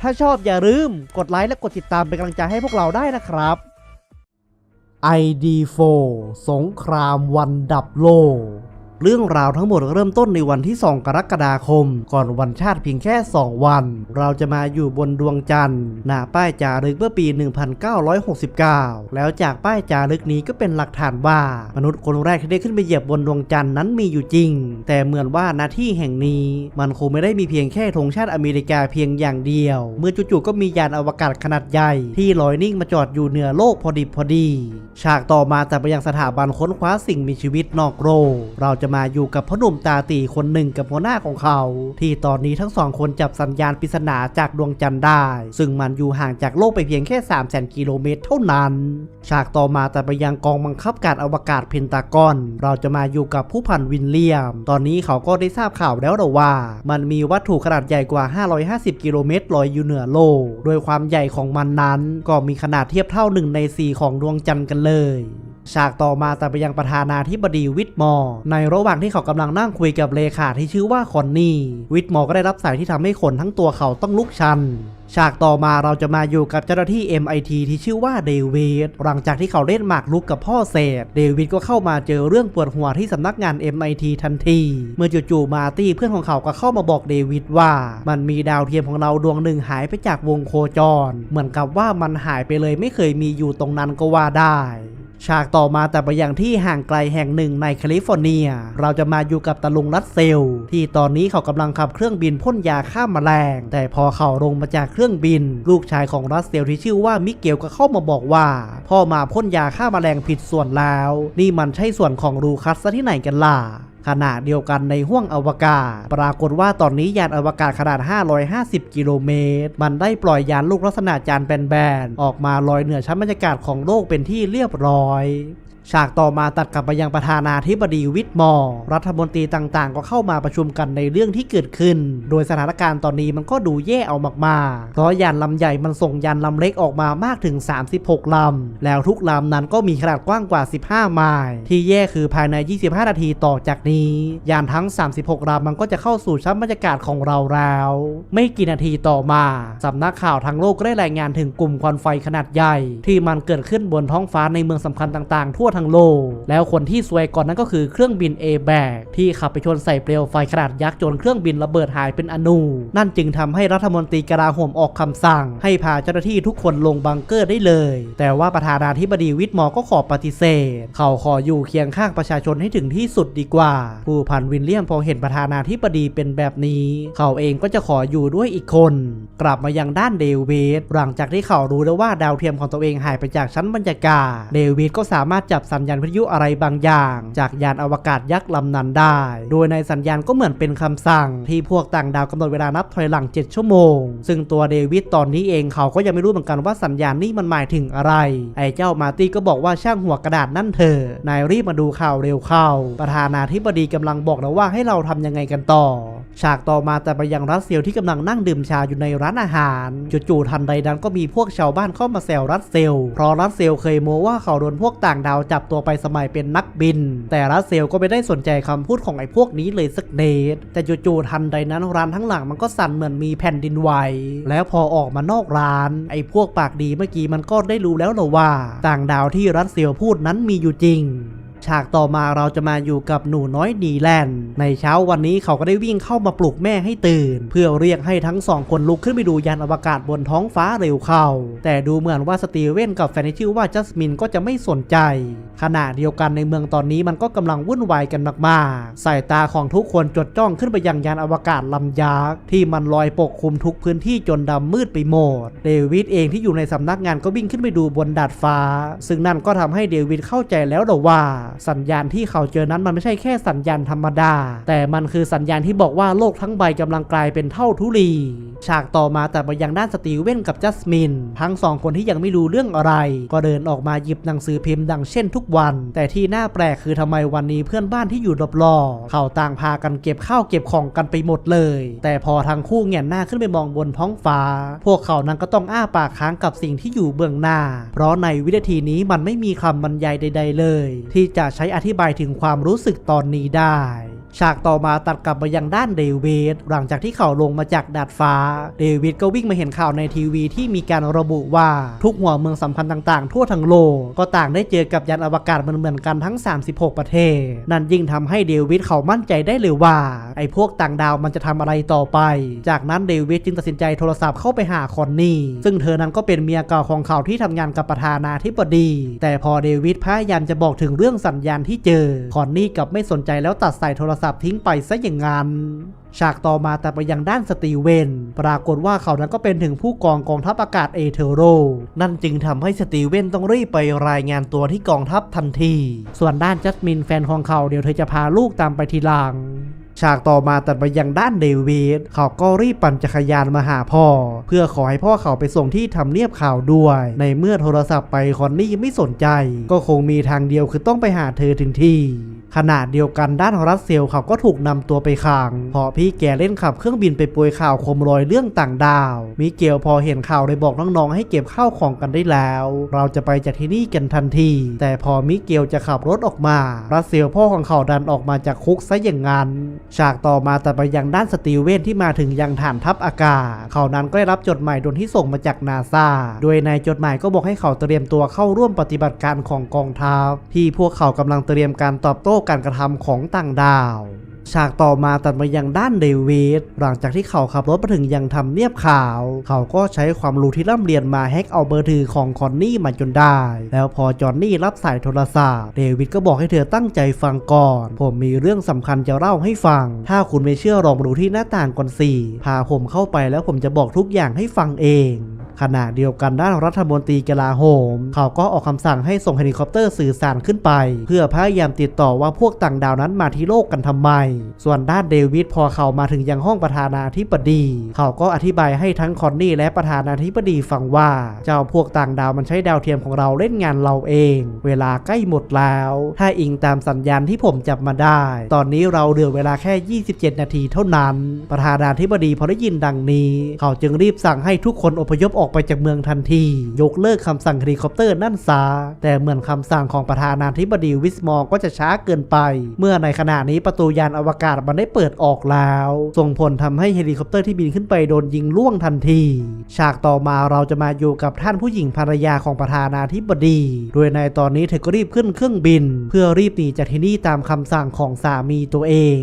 ถ้าชอบอย่าลืมกดไลค์และกดติดตามเป็นกำลังใจให้พวกเราได้นะครับ ID4 สงครามวันดับโลก เรื่องราวทั้งหมดเริ่มต้นในวันที่ 2 กรกฎาคม ก่อนวันชาติเพียงแค่ 2 วัน เราจะมาอยู่บนดวงจันทร์หน้าป้ายจารึกเมื่อปี 1969 แล้วจากป้ายจารึกนี้ก็เป็นหลักฐานว่า มนุษย์คนแรกที่ได้ขึ้นไปเหยียบบนดวงจันทร์นั้นมีอยู่จริง แต่เหมือนว่าหน้าที่แห่งนี้ มันคงไม่ได้มีเพียงแค่ธงชาติอเมริกาเพียงอย่างเดียว เมื่อจู่ๆก็มียานอวกาศขนาดใหญ่ที่ลอยนิ่งมาจอดอยู่เหนือโลกพอดีพอดี ฉากต่อมาแต่ไปยังสถาบันค้นคว้าสิ่งมีชีวิตนอกโลกเราจะมาอยู่กับพ่อหนุ่มตาตีคนหนึ่งกับหัวหน้าของเขา ที่ตอนนี้ทั้งสองคนจับสัญญาณปริศนาจากดวงจันทร์ได้ ซึ่งมันอยู่ห่างจากโลกไปเพียงแค่ 3 0 0 0 0กิโลเมตรเท่านั้น ฉากต่อมาแต่ไปยังกองบังคับการอวกาศเพนตากอน เราจะมาอยู่กับผู้พันวินเลียม ตอนนี้เขาก็ได้ทราบข่าวแล้วหรอว่า มันมีวัตถุขนาดใหญ่กว่า 550 กิโลเมตรลอยอยู่เหนือโลก โดยความใหญ่ของมันนั้น ก็มีขนาดเทียบเท่าหนึ่งในสี่ของดวงจันทร์กันเลย ฉากต่อมาแต่ไปยังประธานาธิบดีวิทมอร์ในระหว่างที่เขากำลังนั่งคุยกับเลขาที่ชื่อว่าคอนนี่ วิทมอร์ก็ได้รับสายที่ทำให้ขนทั้งตัวเขาต้องลุกชัน ฉากต่อมาเราจะมาอยู่กับเจ้าหน้าที่ MIT ที่ชื่อว่าเดวิดหลังจากที่เขาเล่นหมากรุกกับพ่อเศษ เดวิดก็เข้ามาเจอเรื่องปวดหัวที่สำนักงาน MIT ทันที เมื่อจู่ๆมาตี้เพื่อนของเขาก็เข้ามาบอกเดวิดว่า มันมีดาวเทียมของเราดวงหนึ่งหายไปจากวงโคจร เหมือนกับว่ามันหายไปเลยไม่เคยมีอยู่ตรงนั้นก็ว่าได้ ฉากต่อมาแต่ไปอย่างที่ห่างไกลแห่งหนึ่งในแคลิฟอร์เนีย เราจะมาอยู่กับตะลุงรัสเซล ที่ตอนนี้เขากำลังขับเครื่องบินพ่นยาฆ่าแมลง แต่พอเขาลงมาจากเครื่องบิน ลูกชายของรัสเซลที่ชื่อว่ามิเกลก็เข้ามาบอกว่า พ่อมาพ่นยาฆ่าแมลงผิดส่วนแล้ว นี่มันใช่ส่วนของรูคัสซะที่ไหนกันล่ะ ขณะเดียวกันในห้วงอวกาศ ปรากฏว่าตอนนี้ยานอวกาศขนาด 550 กิโลเมตร มันได้ปล่อยยานลูกลักษณะจานแบนๆ ออกมาลอยเหนือชั้นบรรยากาศของโลกเป็นที่เรียบร้อย ฉากต่อมาตัดกลับไปยังประธานาธิบดีวิทมอร์รัฐมนตรีต่างๆ ก็เข้ามาประชุมกันในเรื่องที่เกิดขึ้น โดยสถานการณ์ตอนนี้มันก็ดูแย่เอามากๆ เพราะยานลำใหญ่มันส่งยานลำเล็กออกมามากถึง 36 ลำ แล้วทุกลำนั้นก็มีขนาดกว้างกว่า 15 ไมล์ที่แย่คือภายใน 25 นาทีต่อจากนี้ ยานทั้ง 36 ลำมันก็จะเข้าสู่ชั้นบรรยากาศของเราแล้ว ไม่กี่นาทีต่อมาสำนักข่าวทั้งโลกก็ได้รายงานถึงกลุ่มควันไฟขนาดใหญ่ ที่มันเกิดขึ้นบนท้องฟ้าในเมืองสำคัญต่างๆ ทั่วทั้งโลก แล้วคนที่ซวยก่อนนั้นก็คือเครื่องบิน a b a g ที่ขับไปชนใส่เปลวไฟขนาดยักษ์จนเครื่องบินระเบิดหายเป็นอนูนั่นจึงทำให้รัฐมนตรีกลาโหมออกคำสั่ง ให้พาเจ้าหน้าที่ทุกคนลงบังเกอร์ได้เลย แต่ว่าประธานาธิบดีวิทมอร์ก็ขอปฏิเสธ เขาขออยู่เคียงข้างประชาชนให้ถึงที่สุดดีกว่า ผู้พันวินเลียมพอเห็นประธานาธิบดีเป็นแบบนี้ เขาเองก็จะขออยู่ด้วยอีกคน กลับมายังด้านเดวิดหลังจากที่เขารู้แล้วว่าดาวเทียมของตัวเองหายไปจากชั้นบรรยากาศ เดวิดก็สามารถจับสัญญาณวิทยุอะไรบางอย่าง จากยานอวกาศยักษ์ลำนั้นได้ โดยในสัญญาณก็เหมือนเป็นคำสั่ง ที่พวกต่างดาวกำหนดเวลานับถอยหลัง 7 ชั่วโมง ซึ่งตัวเดวิดตอนนี้เองเขาก็ยังไม่รู้เหมือนกันว่าสัญญาณนี้มันหมายถึงอะไร ไอ้เจ้ามาตี้ก็บอกว่าช่างหัวกระดาษนั่นเถอะนายรีบมาดูข่าวเร็วเข้า ประธานาธิบดีกำลังบอกแล้วว่าให้เราทำยังไงกันต่อ ฉากต่อมาแต่ไปยังรัสเซลที่กำลังนั่งดื่มชาอยู่ในร้านอาหารจู่ๆทันใดนั้นก็มีพวกชาวบ้านเข้ามาแซวรัสเซลเพราะรัสเซลเคยโม้ว่าเขาโดนพวกต่างดาวจับตัวไปสมัยเป็นนักบิน แต่รัสเซลก็ไม่ได้สนใจคำพูดของไอ้พวกนี้เลยสักเดทแต่จู่ๆทันใดนั้นร้านทั้งหลังมันก็สั่นเหมือนมีแผ่นดินไหวแล้วพอออกมานอกร้าน ไอ้พวกปากดีเมื่อกี้มันก็ได้รู้แล้วหรอว่า ต่างดาวที่รัสเซลพูดนั้นมีอยู่จริง ฉากต่อมาเราจะมาอยู่กับหนูน้อยนีแลนด์ในเช้าวันนี้เขาก็ได้วิ่งเข้ามาปลุกแม่ให้ตื่น เพื่อเรียกให้ทั้งสองคนลุกขึ้นไปดูยานอวกาศบนท้องฟ้าเร็วเข้า แต่ดูเหมือนว่าสตีเวนกับแฟนที่ชื่อว่าจัสมินก็จะไม่สนใจ ขณะเดียวกันในเมืองตอนนี้มันก็กำลังวุ่นวายกันมากๆสายตาของทุกคนจดจ้องขึ้นไปยังยานอวกาศลำยักษ์ที่มันลอยปกคลุมทุกพื้นที่จนดำมืดไปหมด เดวิดเองที่อยู่ในสำนักงานก็วิ่งขึ้นไปดูบนดาดฟ้า ซึ่งนั่นก็ทำให้เดวิดเข้าใจแล้วหรอว่าสัญญาณที่เขาเจอนั้นมันไม่ใช่แค่สัญญาณธรรมดา แต่มันคือสัญญาณที่บอกว่าโลกทั้งใบกำลังกลายเป็นเท่าทุลีฉากต่อมาแต่ไปยังด้านสตีเวนกับจัสมิน ทั้งสองคนที่ยังไม่รู้เรื่องอะไร ก็เดินออกมาหยิบหนังสือพิมพ์ดังเช่นทุกวัน แต่ที่น่าแปลกคือทำไมวันนี้เพื่อนบ้านที่อยู่รอบๆเขาต่างพากันเก็บข้าวเก็บของกันไปหมดเลย แต่พอทั้งคู่เงียหน้าขึ้นไปมองบนท้องฟ้า พวกเขานั้นก็ต้องอ้าปากค้างกับสิ่งที่อยู่เบื้องหน้า เพราะในวินาทีนี้มันไม่มีคำบรรยายใด ๆ เลย ที่จะใช้อธิบายถึงความรู้สึกตอนนี้ได้ ฉากต่อมาตัดกลับมายังด้านเดวิดหลังจากที่เขาลงมาจากดาดฟ้าเดวิดก็วิ่งมาเห็นข่าวในทีวีที่มีการระบุว่าทุกหัวเมืองสำคัญต่างๆ ทั่วทั้งโลกก็ต่างได้เจอกับยานอวกาศเหมือนๆกันทั้ง 36 ประเทศ นั่นยิ่งทำให้เดวิดเขามั่นใจได้เลยว่า ไอ้พวกต่างดาวมันจะทำอะไรต่อไป จากนั้นเดวิดจึงตัดสินใจโทรศัพท์เข้าไปหาคอนนี่ ซึ่งเธอนั้นก็เป็นเมียเก่าของเขาที่ทำงานกับประธานาธิบดี แต่พอเดวิดพยายามจะบอกถึงเรื่องสัญญาณที่เจอ คอนนี่กลับไม่สนใจแล้วตัดสายโทรศัพท์ทิ้งไปซะอย่างนั้นฉากต่อมาแต่ไปยังด้านสตีเวน ปรากฏว่าเขานั้นก็เป็นถึงผู้กองกองทัพอากาศเอเทโร นั่นจึงทำให้สตีเวนต้องรีบไปรายงานตัวที่กองทัพทันที ส่วนด้านจัสมินแฟนของเขาเดี๋ยวเธอจะพาลูกตามไปทีหลังฉากต่อมาตัดไปยังด้านเดวิดเขาก็รีบปั่นจักรยานมาหาพ่อ เพื่อขอให้พ่อเขาไปส่งที่ทำเนียบข่าวด้วย ในเมื่อโทรศัพท์ไปคอนนี่ไม่สนใจ ก็คงมีทางเดียวคือต้องไปหาเธอถึงที่ ขณะเดียวกันด้านรัสเซลเขาก็ถูกนำตัวไปขังเพราะพี่แกเล่นขับเครื่องบินไปปวยข่าวคมลอยเรื่องต่างดาว มิเกลพอเห็นข่าวเลยบอกน้องๆให้เก็บข้าวของกันได้แล้ว เราจะไปจากที่นี่กันทันที แต่พอมิเกลจะขับรถออกมารัสเซลพ่อของเขาดันออกมาจากคุกซะอย่างนั้นฉากต่อมาแต่ไปยังด้านสตีเวนที่มาถึงยังฐานทัพอากาศ เขานั้นก็ได้รับจดหมายด่วนที่ส่งมาจากนาซาโดยในจดหมายก็บอกให้เขาเตรียมตัวเข้าร่วมปฏิบัติการของกองทัพที่พวกเขากำลังเตรียมการตอบโต้การกระทำของต่างดาว ฉากต่อมาตัดมายังด้านเดวิดหลังจากที่เขาขับรถมาถึงยังทำเนียบข่าว เขาก็ใช้ความรู้ที่ร่ำเรียนมาแฮกเอาเบอร์ถือของคอนนี่มาจนได้ แล้วพอจอนนี่รับสายโทรศัพท์ เดวิดก็บอกให้เธอตั้งใจฟังก่อน ผมมีเรื่องสำคัญจะเล่าให้ฟัง ถ้าคุณไม่เชื่อลองมาดูที่หน้าต่างก่อนสิพาผมเข้าไปแล้วผมจะบอกทุกอย่างให้ฟังเอง ขณะเดียวกันด้านรัฐมนตรีกลาโหม เขาก็ออกคำสั่งให้ส่งเฮลิคอปเตอร์สื่อสารขึ้นไป เพื่อพยายามติดต่อว่าพวกต่างดาวนั้นมาที่โลกกันทำไม ส่วนด้านเดวิดพอเขามาถึงยังห้องประธานาธิบดี เขาก็อธิบายให้ทั้งคอนนี่และประธานาธิบดีฟังว่า เจ้าพวกต่างดาวมันใช้ดาวเทียมของเราเล่นงานเราเอง เวลาใกล้หมดแล้ว ถ้าอิงตามสัญญาณที่ผมจับมาได้ ตอนนี้เราเหลือเวลาแค่ 27 นาทีเท่านั้น ประธานาธิบดีพอได้ยินดังนี้ เขาจึงรีบสั่งให้ทุกคนอพยพออกไปจากเมืองทันที ยกเลิกคำสั่งเฮลิคอปเตอร์นั่นซะแต่เหมือนคำสั่งของประธานาธิบดีวิสมอร์ก็จะช้าเกินไป เมื่อในขณะนี้ประตูยานอวกาศมันได้เปิดออกแล้ว ส่งผลทำให้เฮลิคอปเตอร์ที่บินขึ้นไปโดนยิงล่วงทันที ฉากต่อมาเราจะมาอยู่กับท่านผู้หญิงภรรยาของประธานาธิบดี โดยในตอนนี้เธอก็รีบขึ้นเครื่องบิน เพื่อรีบหนีจากที่นี่ตามคำสั่งของสามีตัวเอง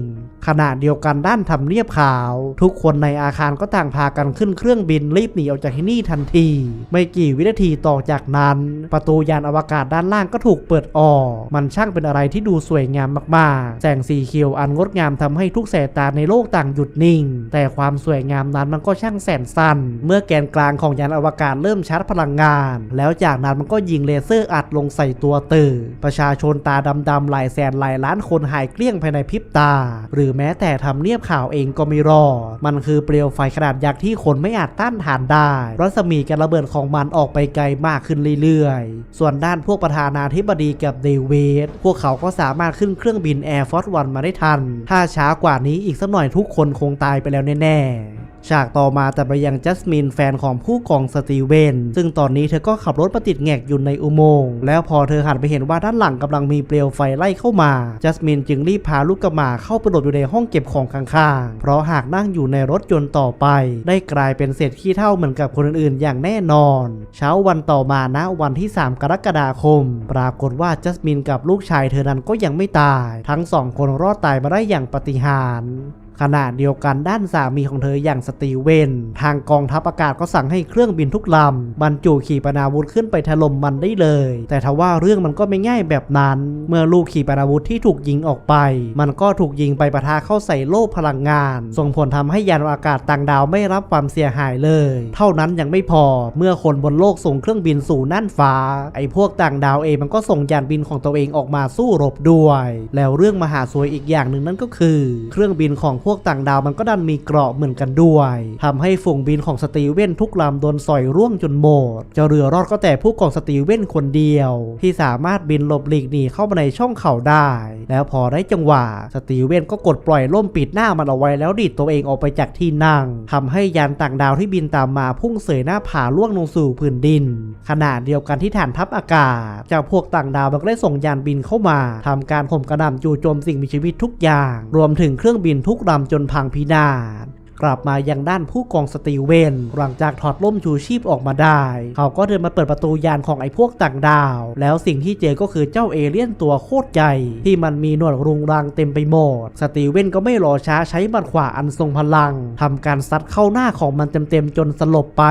ขณะเดียวกันด้านทำเนียบขาว ทุกคนในอาคารก็ต่างพากันขึ้นเครื่องบินรีบหนีออกจากที่นี่ทันที ไม่กี่วินาทีต่อจากนั้น ประตูยานอวกาศด้านล่างก็ถูกเปิดออก มันช่างเป็นอะไรที่ดูสวยงามมากๆ แสงสีเขียวอันงดงามทำให้ทุกสายตาในโลกต่างหยุดนิ่ง แต่ความสวยงามนั้นมันก็ช่างแสนสั้น เมื่อแกนกลางของยานอวกาศเริ่มชาร์จพลังงาน แล้วจากนั้นมันก็ยิงเลเซอร์อัดลงใส่ตัวตื่นประชาชนตาดำๆหลายแสนหลายล้านคนหายเกลี้ยงภายในพริบตา หรือแม้แต่ทำเนียบข่าวเองก็ไม่รอดมันคือเปลวไฟขนาดยักษ์ที่คนไม่อาจต้านทานได้ รัศมีการระเบิดของมันออกไปไกลมากขึ้นเรื่อยๆ ส่วนด้านพวกประธานาธิบดีกับเดวิดพวกเขาก็สามารถขึ้นเครื่องบิน Air Force One มาได้ทัน ถ้าช้ากว่านี้อีกสักหน่อยทุกคนคงตายไปแล้วแน่ๆ ฉากต่อมาแต่ไปยังจัสมินแฟนของผู้กองสตีเวนซึ่งตอนนี้เธอก็ขับรถมาติดแงกอยู่ในอุโมงค์แล้วพอเธอหันไปเห็นว่าด้านหลังกำลังมีเปลวไฟไล่เข้ามาจัสมินจึงรีบพาลูกกระหมาเข้าไปหลบอยู่ในห้องเก็บของข้างๆ เพราะหากนั่งอยู่ในรถยนต์ต่อไป ได้กลายเป็นเศษขี้เท่าเหมือนกับคนอื่นๆ อย่างแน่นอน เช้าวันต่อมาณวันที่ 3 กรกฎาคม ปรากฏว่าจัสมินกับลูกชายเธอนั้นก็ยังไม่ตาย ทั้งสองคนรอดตายมาได้อย่างปาฏิหาริย์ ขณะเดียวกันด้านสามีของเธออย่างสตีเวน ทางกองทัพอากาศก็สั่งให้เครื่องบินทุกลำบรรจุขีปนาวุธขึ้นไปถล่มมันได้เลย แต่ทว่าเรื่องมันก็ไม่ง่ายแบบนั้น เมื่อลูกขีปนาวุธที่ถูกยิงออกไป มันก็ถูกยิงไปปะทะเข้าใส่โล่พลังงาน ส่งผลทำให้ยานอากาศต่างดาวไม่รับความเสียหายเลย เท่านั้นยังไม่พอเมื่อคนบนโลกส่งเครื่องบินสู่น่านฟ้า ไอ้พวกต่างดาวเองมันก็ส่งยานบินของตัวเองออกมาสู้รบด้วย แล้วเรื่องมหาซวยอีกอย่างหนึ่งนั่นก็คือ เครื่องบินของพวกต่างดาวมันก็ดันมีเกราะเหมือนกันด้วยทำให้ฝูงบินของสตีเว่นทุกลำโดนสอยร่วงจนหมดเจ้าเรือรอดก็แต่ผู้กองสตีเว่นคนเดียว ที่สามารถบินหลบหลีกหนีเข้ามาในช่องเขาได้ แล้วพอได้จังหวะสตีเว่นก็กดปล่อยล่มปิดหน้ามันเอาไว้แล้วดีดตัวเองออกไปจากที่นั่งทำให้ยานต่างดาวที่บินตามมาพุ่งเสยหน้าผาล่วงลงสู่พื้นดินขณะเดียวกันที่ฐานทัพอากาศเจ้าพวกต่างดาวมันก็ได้ส่งยานบินเข้ามาทำการข่มกระหน่ำจู่โจมสิ่งมีชีวิตทุกอย่าง รวมถึงเครื่องบินทุกลำจนพังพินาศกลับมายังด้านผู้กองสตีเวน หลังจากถอดล่มชูชีพออกมาได้ เขาก็เดินมาเปิดประตูยานของไอ้พวกต่างดาว แล้วสิ่งที่เจอก็คือเจ้าเอเลี่ยนตัวโคตรใหญ่ที่มันมีหนวดรุงรังเต็มไปหมด สตีเวนก็ไม่รอช้าใช้บันขวาอันทรงพลังทำการซัดเข้าหน้าของมันเต็มๆจนสลบไป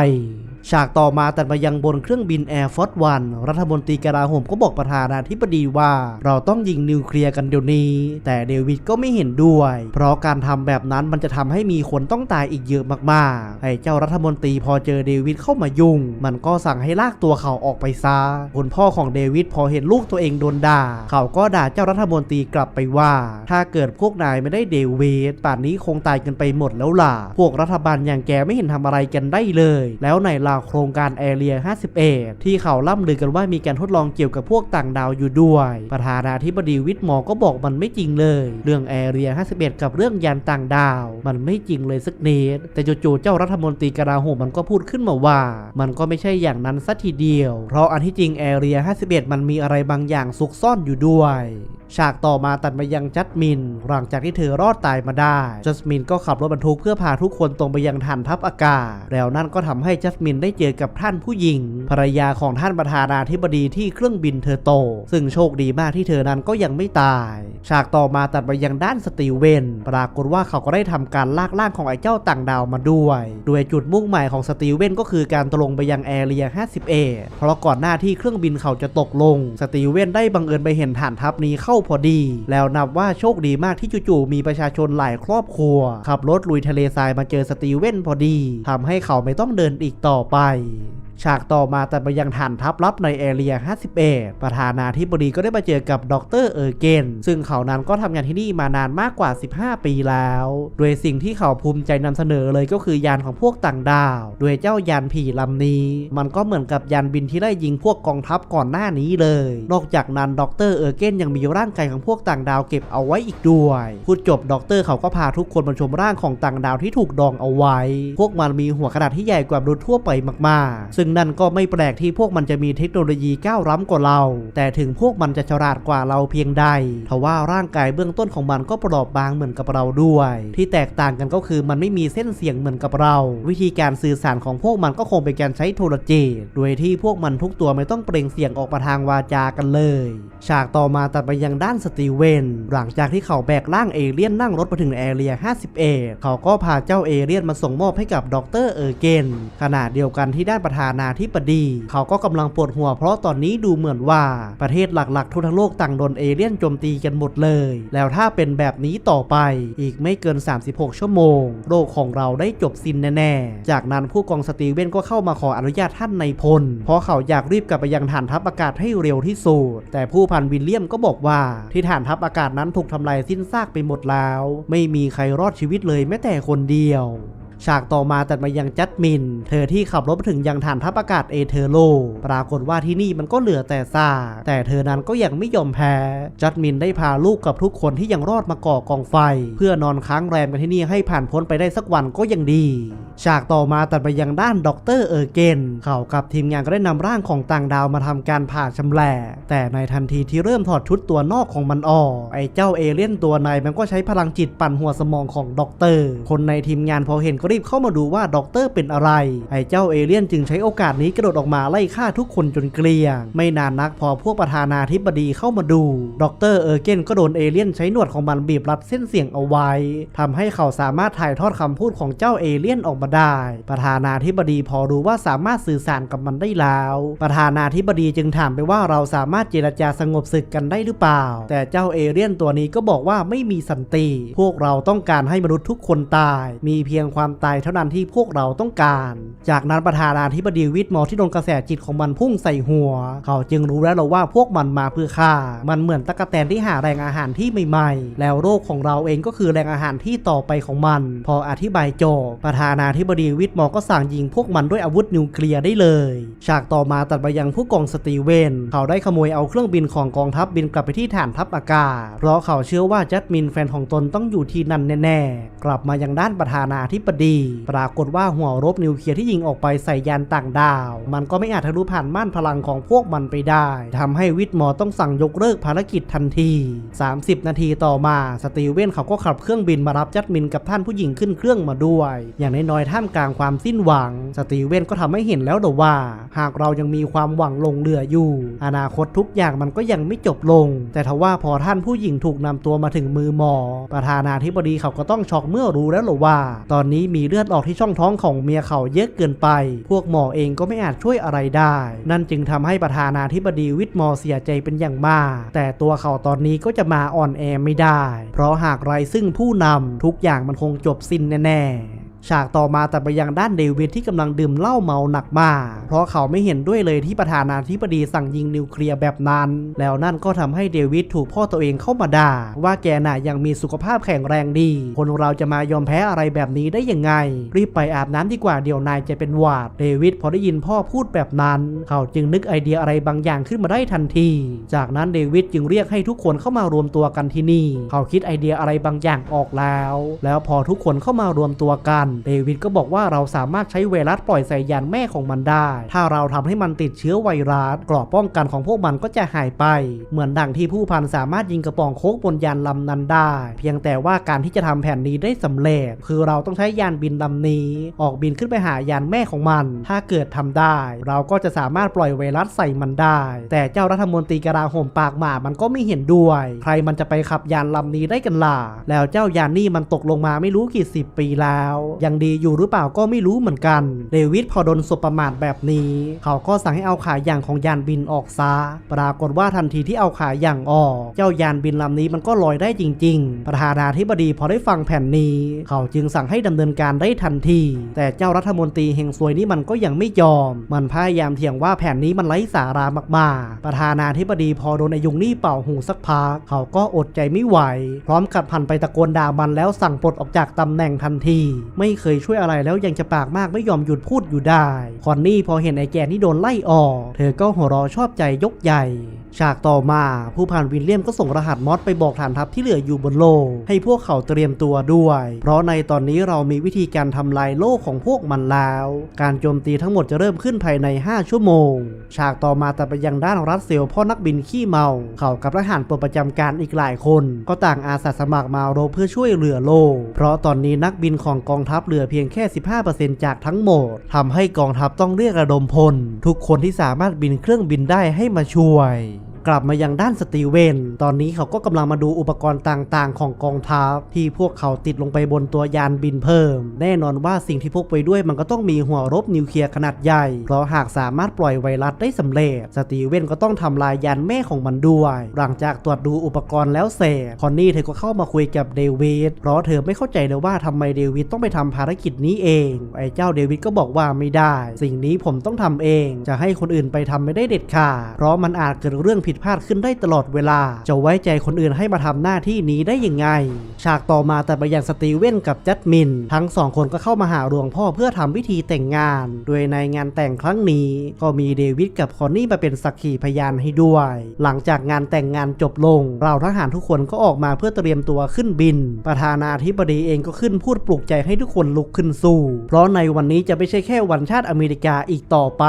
ฉากต่อมาตัดมายังบนเครื่องบิน Air Force One รัฐมนตรีกลาโหมก็บอกประธานาธิบดีว่า เราต้องยิงนิวเคลียร์กันเดี๋ยวนี้ แต่เดวิดก็ไม่เห็นด้วย เพราะการทำแบบนั้นมันจะทำให้มีคนต้องตายอีกเยอะมากๆ ไอ้เจ้ารัฐมนตรีพอเจอเดวิดเข้ามายุ่ง มันก็สั่งให้ลากตัวเขาออกไปซะคุณพ่อของเดวิดพอเห็นลูกตัวเองโดนด่า เขาก็ด่าเจ้ารัฐมนตรีกลับไปว่า ถ้าเกิดพวกนายไม่ได้เดวิดป่านนี้คงตายกันไปหมดแล้วล่ะ พวกรัฐบาลอย่างแกไม่เห็นทำอะไรกันได้เลย แล้วในล่ะาโครงการแอเรีย 51 ที่เขาล่ำลือกันว่ามีการทดลองเกี่ยวกับพวกต่างดาวอยู่ด้วย ประธานาธิบดีวิทมอก็บอกมันไม่จริงเลย เรื่องแอเรีย 51 กับเรื่องยานต่างดาว มันไม่จริงเลยสักนิด แต่จู่ๆเจ้ารัฐมนตรีกลาโหมมันก็พูดขึ้นมาว่า มันก็ไม่ใช่อย่างนั้นสัทีเดียว เพราะอันที่จริงแอเรีย 51 มันมีอะไรบางอย่างซุกซ่อนอยู่ด้วย ฉากต่อมาตัดมายังจัสมิน หลังจากที่เธอรอดตายมาได้ จัสมินก็ขับรถบรรทุกเพื่อพาทุกคนตรงไปยังฐานทัพอากาศ แล้วนั่นก็ทำให้จัสมินได้เจอกับท่านผู้หญิง ภรรยาของท่านประธานาธิบดีที่เครื่องบินเธอโต ซึ่งโชคดีมากที่เธอนั้นก็ยังไม่ตาย ฉากต่อมาตัดไปยังด้านสตีเวน ปรากฏว่าเขาก็ได้ทำการลากร่างของไอ้เจ้าต่างดาวมาด้วย โดยจุดมุ่งหมายของสตีเวนก็คือการตรงไปยังแอเรีย 51 เพราะก่อนหน้าที่เครื่องบินเขาจะตกลง สตีเวนได้บังเอิญไปเห็นฐานทัพนี้เข้าพอดี แล้วนับว่าโชคดีมากที่จู่ๆมีประชาชนหลายครอบครัว ขับรถลุยทะเลทรายมาเจอสตีเวนพอดีทำให้เขาไม่ต้องเดินอีกต่อไป ฉากต่อมาแตัดไปยังฐานทัพลับในแอเรีย 51 ประธานาธิบดีก็ได้มาเจอกับดรเออร์เกน ซึ่งเขานั้นก็ทำงานที่นี่มานานมากกว่า 15 ปีแล้ว โดยสิ่งที่เขาภูมิใจนำเสนอเลยก็คือยานของพวกต่างดาว โดยเจ้ายานผีลำนี้ มันก็เหมือนกับยานบินที่ไล่ยิงพวกกองทัพก่อนหน้านี้เลย นอกจากนั้นดรเออร์เกนยังมีร่างกายของพวกต่างดาวเก็บเอาไว้อีกด้วย พูดจบดรเขาก็พาทุกคนมาชมร่างของต่างดาวที่ถูกดองเอาไว้ พวกมันมีหัวขนาดที่ใหญ่กว่ามนุษย์ทั่วไปมากๆซึ่งนั่นก็ไม่แปลกที่พวกมันจะมีเทคโนโลยีก้าวล้ำกว่าเรา แต่ถึงพวกมันจะฉลาดกว่าเราเพียงใดทว่าร่างกายเบื้องต้นของมันก็ปราะบางเหมือนกับเราด้วย ที่แตกต่างกันก็คือมันไม่มีเส้นเสียงเหมือนกับเรา วิธีการสื่อสารของพวกมันก็คงเป็นการใช้โทรจิตโดยที่พวกมันทุกตัวไม่ต้องเปล่งเสียงออกมาทางวาจากันเลย ฉากต่อมาตัดไปยังด้านสตีเวนหลังจากที่เขาแบกร่างเอเลี่ยนนั่งรถไปถึงแอเรีย 51 เขาก็พาเจ้าเอเลี่ยนมาส่งมอบให้กับดรเออร์เกนขณะเดียวกันที่ด้านประธานาธิบดี เขาก็กำลังปวดหัวเพราะตอนนี้ดูเหมือนว่าประเทศหลักๆ ทั่วทั้งโลกต่างโดนเอเลี่ยนโจมตีกันหมดเลย แล้วถ้าเป็นแบบนี้ต่อไปอีกไม่เกิน 36 ชั่วโมง โลกของเราได้จบสิ้นแน่ๆ จากนั้นผู้กองสตีเวนก็เข้ามาขออนุญาตท่านในพล เพราะเขาอยากรีบกลับไปยังฐานทัพอากาศให้เร็วที่สุด แต่ผู้พันวิลเลียมก็บอกว่า ที่ฐานทัพอากาศนั้นถูกทำลายสิ้นซากไปหมดแล้ว ไม่มีใครรอดชีวิตเลยแม้แต่คนเดียว ฉากต่อมาตัดมายังจัดมิน เธอที่ขับรถถึงยังฐานทัพอากาศเอเธอโล ปรากฏว่าที่นี่มันก็เหลือแต่ซากแต่เธอนั้นก็ยังไม่ยอมแพ้ จัดมินได้พาลูกกับทุกคนที่ยังรอดมาก่อกองไฟ เพื่อนอนค้างแรมกันที่นี่ให้ผ่านพ้นไปได้สักวันก็ยังดี ฉากต่อมาตัดไปยังด้านดรเออร์เกนเขากับทีมงานก็ได้นำร่างของต่างดาวมาทำการผ่าชำแหละแต่ในทันทีที่เริ่มถอดชุดตัวนอกของมันออก ไอ้เจ้าเอเลี่ยนตัวในมันก็ใช้พลังจิตปั่นหัวสมองของด็อกเตอร์ คนในทีมงานพอเห็นรีบเข้ามาดูว่าด็อกเตอร์เป็นอะไร ไอ้เจ้าเอเลี่ยนจึงใช้โอกาสนี้กระโดดออกมาไล่ฆ่าทุกคนจนเกลี้ยง ไม่นานนักพอพวกประธานาธิบดีเข้ามาดูด็อกเตอร์เออร์เกนก็โดนเอเลี่ยนใช้หนวดของมันบีบรัดเส้นเสียงเอาไว้ทำให้เขาสามารถถ่ายทอดคำพูดของเจ้าเอเลี่ยนออกมาได้ ประธานาธิบดีพอรู้ว่าสามารถสื่อสารกับมันได้แล้ว ประธานาธิบดีจึงถามไปว่าเราสามารถเจรจาสงบศึกกันได้หรือเปล่า แต่เจ้าเอเลี่ยนตัวนี้ก็บอกว่าไม่มีสันติ พวกเราต้องการให้มนุษย์ทุกคนตาย มีเพียงความตายเท่านั้นที่พวกเราต้องการ จากนั้นประธานาธิบดีวิทมอร์ที่โดนกระแสจิตของมันพุ่งใส่หัว เขาจึงรู้แล้วว่าพวกมันมาเพื่อฆ่า มันเหมือนตะกะแตนที่หาแรงอาหารที่ใหม่ๆ แล้วโรคของเราเองก็คือแรงอาหารที่ต่อไปของมัน พออธิบายจบประธานาธิบดีวิทมอร์ก็สั่งยิงพวกมันด้วยอาวุธนิวเคลียร์ได้เลย ฉากต่อมาตัดไปยังผู้กองสตีเวนเขาได้ขโมยเอาเครื่องบินของกองทัพบินกลับไปที่ฐานทัพอากาศ เพราะเขาเชื่อว่าจัดมินแฟนของตนต้องอยู่ที่นั่นแน่ๆ กลับมายังด้านประธานาธิบดีปรากฏว่าหัวรบนิวเคลียร์ที่ยิงออกไปใส่ยานต่างดาว มันก็ไม่อาจทะลุผ่านม่านพลังของพวกมันไปได้ทำให้วิทมอต้องสั่งยกเลิกภารกิจทันที 30 นาทีต่อมาสตีเวนเขาก็ขับเครื่องบินมารับจัดมินกับท่านผู้หญิงขึ้นเครื่องมาด้วย อย่างน้อยๆท่ามกลางความสิ้นหวัง สตีเวนก็ทำให้เห็นแล้วเดอว่า หากเรายังมีความหวังลงเหลืออยู่ อนาคตทุกอย่างมันก็ยังไม่จบลง แต่ทว่าพอท่านผู้หญิงถูกนำตัวมาถึงมือหมอ ประธานาธิบดีเขาก็ต้องช็อกเมื่อรู้แล้วหรอว่า ตอนนี้มีเลือดออกที่ช่องท้องของเมียเขาเยอะเกินไป พวกหมอเองก็ไม่อาจช่วยอะไรได้ นั่นจึงทำให้ประธานาธิบดีวิทมอร์เสียใจเป็นอย่างมาก แต่ตัวเขาตอนนี้ก็จะมาอ่อนแอไม่ได้ เพราะหากไรซึ่งผู้นำทุกอย่างมันคงจบสิ้นแน่ๆ ฉากต่อมาแต่ไปยังด้านเดวิดที่กำลังดื่มเหล้าเมาหนักมาก เพราะเขาไม่เห็นด้วยเลยที่ประธานาธิบดีสั่งยิงนิวเคลียร์แบบนั้น แล้วนั่นก็ทำให้เดวิดถูกพ่อตัวเองเข้ามาด่า ว่าแกน่ะยังมีสุขภาพแข็งแรงดี คนเราจะมายอมแพ้อะไรแบบนี้ได้ยังไง รีบไปอาบน้ำดีกว่าเดี๋ยวนายจะเป็นหวาด เดวิดพอได้ยินพ่อพูดแบบนั้น เขาจึงนึกไอเดียอะไรบางอย่างขึ้นมาได้ทันที จากนั้นเดวิดจึงเรียกให้ทุกคนเข้ามารวมตัวกันที่นี่ เขาคิดไอเดียอะไรบางอย่างออกแล้ว แล้วพอทุกคนเข้ามารวมตัวกันเดวิดก็บอกว่าเราสามารถใช้ไวรัสปล่อยใส่ยานแม่ของมันได้ ถ้าเราทำให้มันติดเชื้อไวรัสกรอบป้องกันของพวกมันก็จะหายไป เหมือนดังที่ผู้พันสามารถยิงกระป๋องโค้กบนยานลำนั้นได้ เพียงแต่ว่าการที่จะทำแผนนี้ได้สำเร็จ คือเราต้องใช้ยานบินลำนี้ ออกบินขึ้นไปหายานแม่ของมัน ถ้าเกิดทำได้ เราก็จะสามารถปล่อยไวรัสใส่มันได้ แต่เจ้ารัฐมนตรีกลาโหมปากหมามันก็ไม่เห็นด้วย ใครมันจะไปขับยานลำนี้ได้กันล่ะแล้วเจ้ายานนี่มันตกลงมาไม่รู้กี่สิบปีแล้วยังดีอยู่หรือเปล่าก็ไม่รู้เหมือนกัน เดวิดพอโดนสบประมาทแบบนี้ เขาก็สั่งให้เอาขาอย่างของยานบินออกซะปรากฏว่าทันทีที่เอาขาอย่างออก เจ้ายานบินลำนี้มันก็ลอยได้จริง ๆ ประธานาธิบดีพอได้ฟังแผนนี้ เขาจึงสั่งให้ดำเนินการได้ทันที แต่เจ้ารัฐมนตรีเฮงซวยนี่มันก็ยังไม่ยอม มันพยายามเถียงว่าแผนนี้มันไร้สาระมากๆ ประธานาธิบดีพอโดนอายุงนี่เป่าหูสักพักเขาก็อดใจไม่ไหว พร้อมกับพันไปตะโกนด่ามันแล้วสั่งปลดออกจากตำแหน่งทันที ไไม่เคยช่วยอะไรแล้วยังจะปากมากไม่ยอมหยุดพูดอยู่ได้ คอนนี่พอเห็นไอ้แกนี่โดนไล่ออก เธอก็หัวเราะชอบใจยกใหญ่ ฉากต่อมาผู้พันวิลเลียมก็ส่งรหัสมอสไปบอกฐานทัพที่เหลืออยู่บนโลก ให้พวกเขาเตรียมตัวด้วย เพราะในตอนนี้เรามีวิธีการทำลายโลกของพวกมันแล้ว การโจมตีทั้งหมดจะเริ่มขึ้นภายใน 5 ชั่วโมง ฉากต่อมาแต่ไปยังด้านรัสเซลพ่อนักบินขี้เมา เขากับทหารตัวประจำการอีกหลายคน ก็ต่างอาสาสมัครมารบเพื่อช่วยเหลือโลก เพราะตอนนี้นักบินของกองทัพเหลือเพียงแค่ 15%จากทั้งหมดทำให้กองทัพต้องเรียกระดมพล ทุกคนที่สามารถบินเครื่องบินได้ให้มาช่วย กลับมายังด้านสตีเวน ตอนนี้เขาก็กำลังมาดูอุปกรณ์ต่างๆ ของกองทัพที่พวกเขาติดลงไปบนตัวยานบินเพิ่ม แน่นอนว่าสิ่งที่พกไปด้วยมันก็ต้องมีหัวรบนิวเคลียร์ขนาดใหญ่ เพราะหากสามารถปล่อยไวรัสได้สำเร็จ สตีเวนก็ต้องทำลายยานแม่ของมันด้วย หลังจากตรวจดูอุปกรณ์แล้วเสร็จ คอนนี่เธอก็เข้ามาคุยกับเดวิด เพราะเธอไม่เข้าใจเลยว่าทำไมเดวิดต้องไปทำภารกิจนี้เอง ไอ้เจ้าเดวิดก็บอกว่าไม่ได้ สิ่งนี้ผมต้องทำเอง จะให้คนอื่นไปทำไม่ได้เด็ดขาด เพราะมันอาจเกิดเรื่องผิดพลาดขึ้นได้ตลอดเวลา จะไว้ใจคนอื่นให้มาทำหน้าที่นี้ได้ยังไง ฉากต่อมาแต่ไปยังสตีเวนกับจัดมิน ทั้งสองคนก็เข้ามาหาหลวงพ่อเพื่อทำพิธีแต่งงาน โดยในงานแต่งครั้งนี้ก็มีเดวิดกับคอนนี่มาเป็นสักขีพยานให้ด้วย หลังจากงานแต่งงานจบลง เราทหารทุกคนก็ออกมาเพื่อเตรียมตัวขึ้นบิน ประธานาธิบดีเองก็ขึ้นพูดปลุกใจให้ทุกคนลุกขึ้นสู้ เพราะในวันนี้จะไม่ใช่แค่วันชาติอเมริกาอีกต่อไป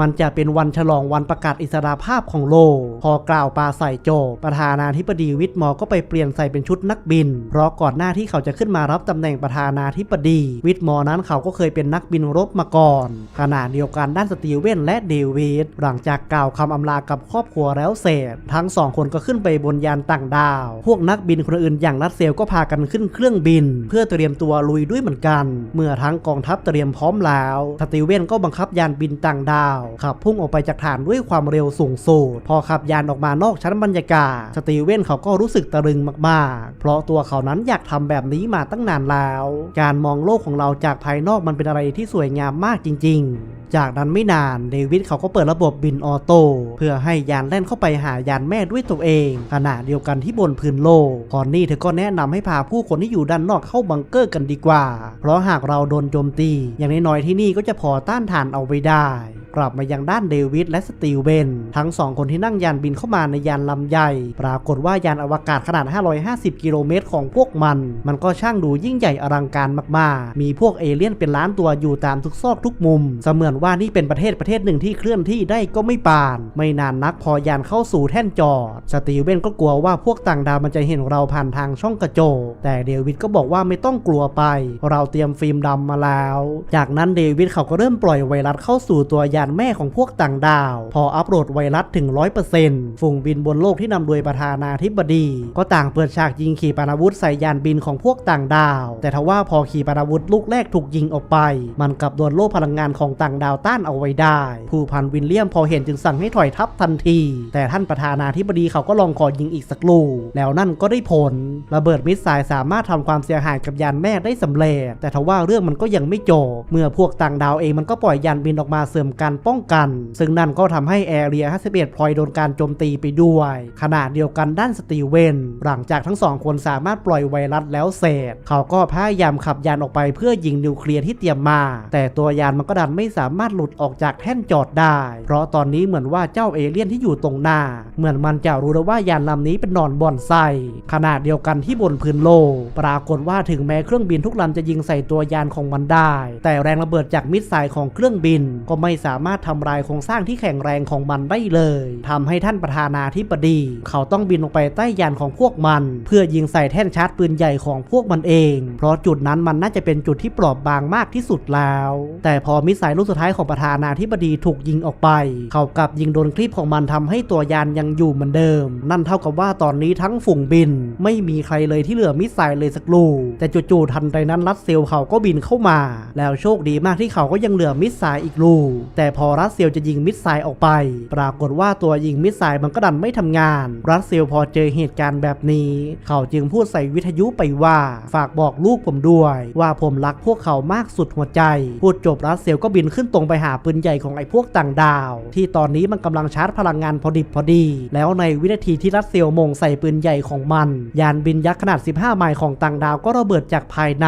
มันจะเป็นวันฉลองวันประกาศอิสรภาพของโลกพอกล่าวปาใส่โจ ประธานาธิบดีวิทมอร์ก็ไปเปลี่ยนใส่เป็นชุดนักบิน เพราะก่อนหน้าที่เขาจะขึ้นมารับตำแหน่งประธานาธิบดี วิทมอร์นั้นเขาก็เคยเป็นนักบินรบมาก่อน ขณะเดียวกันด้านสตีเวนและเดวิดหลังจากกล่าวคำอำลากับครอบครัวแล้วเสร็จ ทั้งสองคนก็ขึ้นไปบนยานต่างดาว พวกนักบินคนอื่นอย่างรัสเซลก็พากันขึ้นเครื่องบิน เพื่อเตรียมตัวลุยด้วยเหมือนกัน เมื่อทั้งกองทัพเตรียมพร้อมแล้วสตีเวนก็บังคับยานบินต่างดาวขับพุ่งออกไปจากฐานด้วยความเร็วสูงสุดพอขับยานานออกมานอกชั้นบรรยากาศ สตีเวนเขาก็รู้สึกตะลึงมาก ๆ เพราะตัวเขานั้นอยากทำแบบนี้มาตั้งนานแล้ว การมองโลกของเราจากภายนอกมันเป็นอะไรที่สวยงามมากจริง ๆ จากนั้นไม่นานเดวิดเขาก็เปิดระบบบินออโต้เพื่อให้ยานแล่นเข้าไปหายานแม่ด้วยตัวเอง ขณะเดียวกันที่บนพื้นโลกคอนนี่เธอก็แนะนำให้พาผู้คนที่อยู่ด้านนอกเข้าบังเกอร์กันดีกว่า เพราะหากเราโดนโจมตี อย่างน้อยๆที่นี่ก็จะพอต้านทานเอาไว้ได้กลับมายังด้านเดวิดและสตีเวนทั้งสองคนที่นั่งยานบินเข้ามาในยานลำใหญ่ ปรากฏว่ายานอวกาศขนาด 550 กิโลเมตรของพวกมัน มันก็ช่างดูยิ่งใหญ่อลังการมากๆ มีพวกเอเลี่ยนเป็นล้านตัวอยู่ตามทุกซอกทุกมุม เสมือนว่านี่เป็นประเทศประเทศหนึ่งที่เคลื่อนที่ได้ก็ไม่ปาน ไม่นานนักพอยานเข้าสู่แท่นจอด สตีเวนก็กลัวว่าพวกต่างดาวมันจะเห็นเราผ่านทางช่องกระจก แต่เดวิดก็บอกว่าไม่ต้องกลัวไป เราเตรียมฟิล์มดำมาแล้ว จากนั้นเดวิดเขาก็เริ่มปล่อยไวรัสเข้าสู่ตัวยานานแม่ของพวกต่างดาว พออัปโหลดไวรัสถึง 100%ฝูงบินบนโลกที่นำโดยประธานาธิบดี ก็ต่างเปิดฉากยิงขีปนาวุธใส่ยานบินของพวกต่างดาว แต่ทว่าพอขีปนาวุธลูกแรกถูกยิงออกไป มันกลับโดนโล่พลังงานของต่างดาวต้านเอาไว้ได้ ผู้พันวินเลียมพอเห็นจึงสั่งให้ถอยทัพทันที แต่ท่านประธานาธิบดีเขาก็ลองขอยิงอีกสักลูกแล้วนั่นก็ได้ผล ระเบิดมิสไซล์สามารถทำความเสียหายกับยานแม่ได้สำเร็จ แต่ทว่าเรื่องมันก็ยังไม่จบเมื่อพวกต่างดาวเองมันก็ปล่อยยานบินออกมาเสริมการป้องกัน ซึ่งนั่นก็ทำให้แอเรีย 51 พลอยโดนการโจมตีไปด้วยขณะเดียวกันด้านสตีเวน หลังจากทั้งสองคนสามารถปล่อยไวรัสแล้วเสร็จ เขาก็พยายามขับยานออกไปเพื่อยิงนิวเคลียร์ที่เตรียมมา แต่ตัวยานมันก็ดันไม่สามารถหลุดออกจากแท่นจอดได้ เพราะตอนนี้เหมือนว่าเจ้าเอเลี่ยนที่อยู่ตรงหน้า เหมือนมันจะรู้แล้วว่ายานลำนี้เป็นนอนบอนไส้ขณะเดียวกันที่บนพื้นโลกปรากฏว่าถึงแม้เครื่องบินทุกลำจะยิงใส่ตัวยานของมันได้ แต่แรงระเบิดจากมิสไซล์ของเครื่องบินก็ไม่สามารถทำลายโครงสร้างที่แข็งแรงของมันได้เลยทำให้ท่านประธานาธิบดี เขาต้องบินลงไปใต้ยานของพวกมัน เพื่อยิงใส่แท่นชาร์จปืนใหญ่ของพวกมันเอง เพราะจุดนั้นมันน่าจะเป็นจุดที่เปราะบางมากที่สุดแล้ว แต่พอมิสไซล์ลูกสุดท้ายของประธานาธิบดีถูกยิงออกไป เขากลับยิงโดนคลิปของมันทำให้ตัวยานยังอยู่เหมือนเดิม นั่นเท่ากับว่าตอนนี้ทั้งฝูงบิน ไม่มีใครเลยที่เหลือมิสไซล์เลยสักลูกแต่จู่ๆทันใดนั้นรัสเซลเขาก็บินเข้ามา แล้วโชคดีมากที่เขาก็ยังเหลือมิสไซล์อีกลูกแต่พอรัสเซลจะยิงมิสไซล์ออกไป ปรากฏว่าตัวยิงมิสไซล์มันก็ดันไม่ทำงาน รัสเซลพอเจอเหตุการณ์แบบนี้ เขาจึงพูดใส่วิทยุไปว่า ฝากบอกลูกผมด้วย ว่าผมรักพวกเขามากสุดหัวใจ พูดจบรัสเซลก็บินขึ้นตรงไปหาปืนใหญ่ของไอ้พวกต่างดาว ที่ตอนนี้มันกำลังชาร์จพลังงานพอดิบพอดี แล้วในวินาทีที่รัสเซลมงใส่ปืนใหญ่ของมัน ยานบินยักษ์ขนาด 15 ไมล์ของต่างดาวก็ระเบิดจากภายใน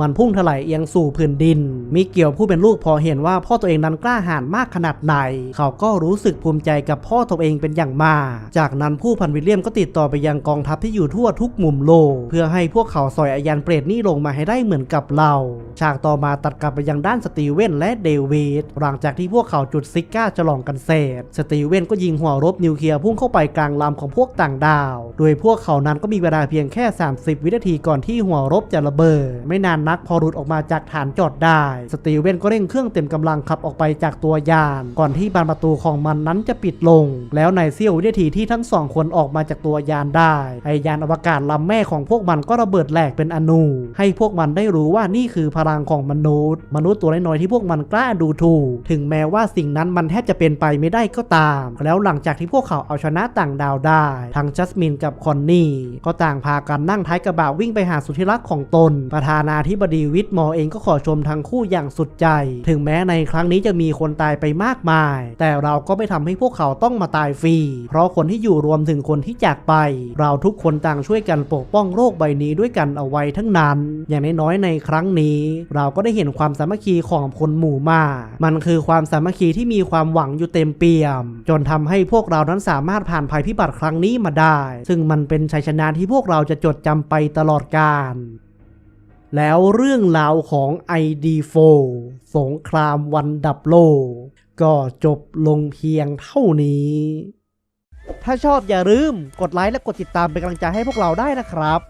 มันพุ่งถลายเอียงสู่พื้นดินมีเกี่ยวผู้เป็นลูกพอเห็นว่าพ่อตัวเองนั้นกล้าหาญมากขนาดไหน เขาก็รู้สึกภูมิใจกับพ่อตัวเองเป็นอย่างมาก จากนั้นผู้พันวิลเลียมก็ติดต่อไปยังกองทัพที่อยู่ทั่วทุกมุมโลก เพื่อให้พวกเขาสอยอายานเปรตนี่ลงมาให้ได้เหมือนกับเรา ฉากต่อมาตัดกลับไปยังด้านสตีเวนและเดวิดหลังจากที่พวกเขาจุดซิก้าฉลองกันเสร็จสตีเวนก็ยิงหัวรบนิวเคลียร์พุ่งเข้าไปกลางลำของพวกต่างดาว โดยพวกเขานั้นก็มีเวลาเพียงแค่ 30 วินาทีก่อนที่หัวรบจะระเบิด ไม่นานนักพอหลุดออกมาจากฐานจอดได้ สตีเวนก็เร่งเครื่องเต็มกำลังขับออกไปจากตัวยาน ก่อนที่บานประตูของมันนั้นจะปิดลง แล้วในเสี้ยววินาทีที่ทั้งสองคนออกมาจากตัวยานได้ไอยานอวกาศลำแม่ของพวกมันก็ระเบิดแหลกเป็นอนู ให้พวกมันได้รู้ว่านี่คือพลังของมนุษย์ มนุษย์ตัวน้อยๆที่พวกมันกล้าดูถูก ถึงแม้ว่าสิ่งนั้นมันแทบจะเป็นไปไม่ได้ก็ตาม แล้วหลังจากที่พวกเขาเอาชนะต่างดาวได้ ทั้งจัสมินกับคอนนี่ ก็ต่างพากันนั่งท้ายกระบะวิ่งไปหาสุดที่รักของตน ประธานาธิบดีวิทมอเองก็ขอชมทั้งคู่อย่างสุดใจ ถึงแม้ในครั้งนี้จะมีคนตายไปมากมาย แต่เราก็ไม่ทำให้พวกเขาต้องมาตายฟรี เพราะคนที่อยู่รวมถึงคนที่จากไป เราทุกคนต่างช่วยกันปกป้องโลกใบนี้ด้วยกันเอาไว้ทั้งนั้น อย่างน้อยๆในครั้งนี้ เราก็ได้เห็นความสามัคคีของคนหมู่มาก มันคือความสามัคคีที่มีความหวังอยู่เต็มเปี่ยม จนทำให้พวกเรานั้นสามารถผ่านภัยพิบัติครั้งนี้มาได้ ซึ่งมันเป็นชัยชนะที่พวกเราจะจดจำไปตลอดกาลแล้วเรื่องราวของ ID4 สงครามวันดับโลก ก็จบลงเพียงเท่านี้ ถ้าชอบอย่าลืมกดไลค์และกดติดตามเป็นกำลังใจให้พวกเราได้นะครับ